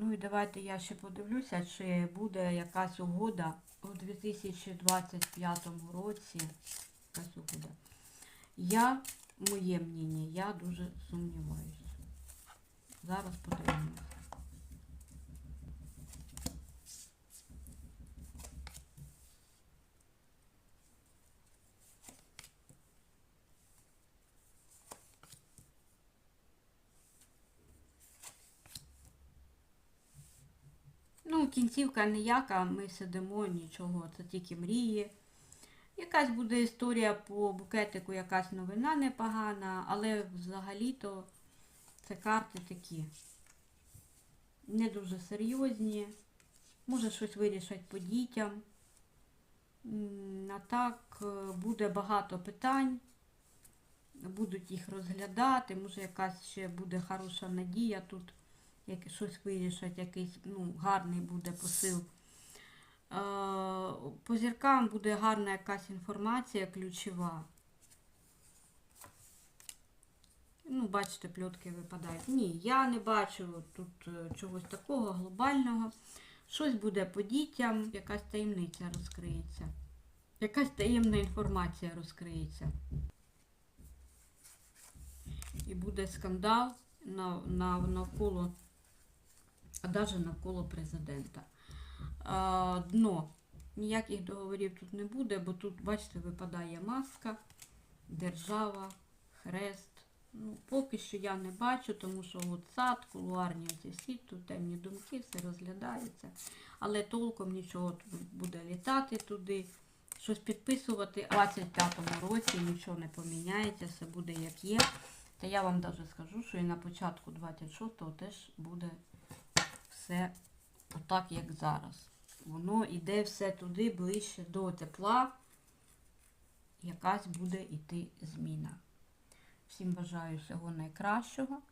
Ну і давайте я ще подивлюся, чи буде якась угода у 2025 році. Я, моє мнення, я дуже сумніваюся. Зараз подивимося. Кінцівка ніяка, ми сидимо, нічого, це тільки мрії. Якась буде історія по букетику, якась новина непогана, але взагалі-то це карти такі не дуже серйозні. Може щось вирішать по дітям. А так е, буде багато питань. Будуть їх розглядати, може якась ще буде хороша надія тут як щось вирішать, якийсь ну, гарний буде посил. Е, По зіркам буде гарна якась інформація ключова. Ну, бачите, пльотки випадають. Ні, я не бачу тут е, чогось такого глобального. Щось буде по дітям, якась таємниця розкриється. Якась таємна інформація розкриється. І буде скандал на, на, навколо а навіть навколо президента. Дно. Ніяких договорів тут не буде, бо тут, бачите, випадає маска, держава, хрест. Ну, поки що я не бачу, тому що от сад, кулуарні ці всі, тут темні думки, все розглядається. Але толком нічого буде літати туди, щось підписувати. У 25-му році нічого не поміняється, все буде як є. Та я вам навіть скажу, що і на початку 26-го теж буде все отак, як зараз. Воно йде все туди ближче до тепла. Якась буде йти зміна. Всім бажаю всього найкращого.